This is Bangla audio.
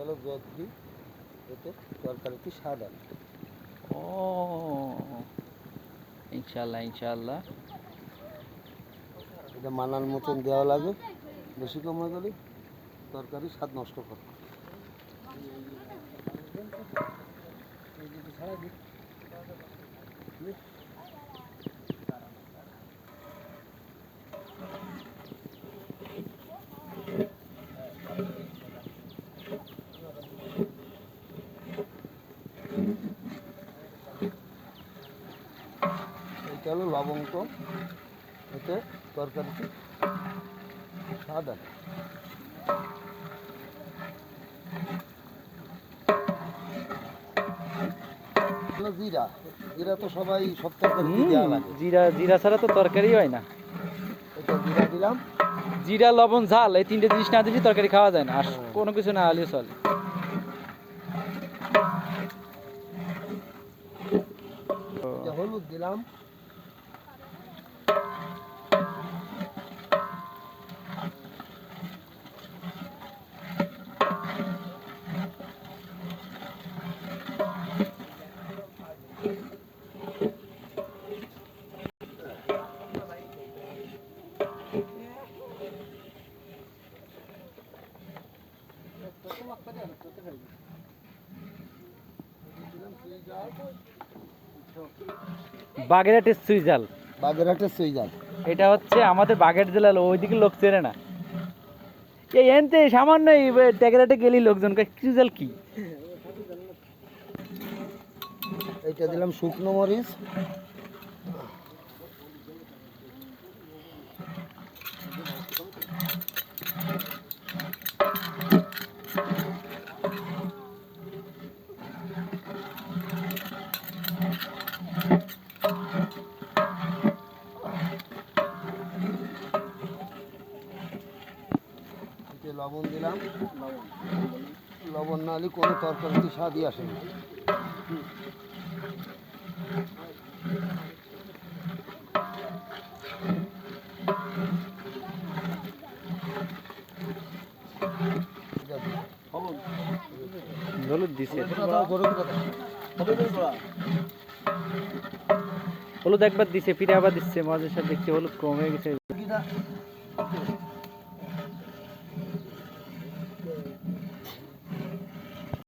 জল দিই এতে তরকারিটি স্বাদ আনে ও ইনশাল্লাহ ইনশাল্লাহ এটা মানার মতন দেওয়া লাগে বেশি কমে গেলে তরকারি স্বাদ নষ্ট করে। এটা হলো লবঙ্গ এতে তরকারিটি স্বাদ আছে। জিরা জিরা তো সবাই সব তরকারি জিরা জিরা ছাড়া তো তরকারি হয় না। এটা জিরা দিলাম। জিরা লবণ ঝাল এই তিনটে জিনিস না দিলে তরকারি খাওয়া যায় না আর হ্যাঁ। কোনো কিছু না হলেও চলে। হলুদ দিলাম। বাগেরহাটের সুইজাল। বাগেরহাটের সুইজাল। এটা হচ্ছে আমাদের বাগেরহাট জেলার ওইদিকে লোক চেনে না। এই এনতে সামান্য ট্যাগেরাটে গেলি লোকজন সুইজাল কি? এটা দিলাম শুকনো মরিচ। এতে লবণ দিলাম। লবণ না হলে কোনো তরকারিতে স্বাদই আসে না। হলুদ দিছে। হলুদ একবার দিছে ফিরে আবার দিচ্ছে মাঝে সাথে দেখছি হলুদ কমে গেছে।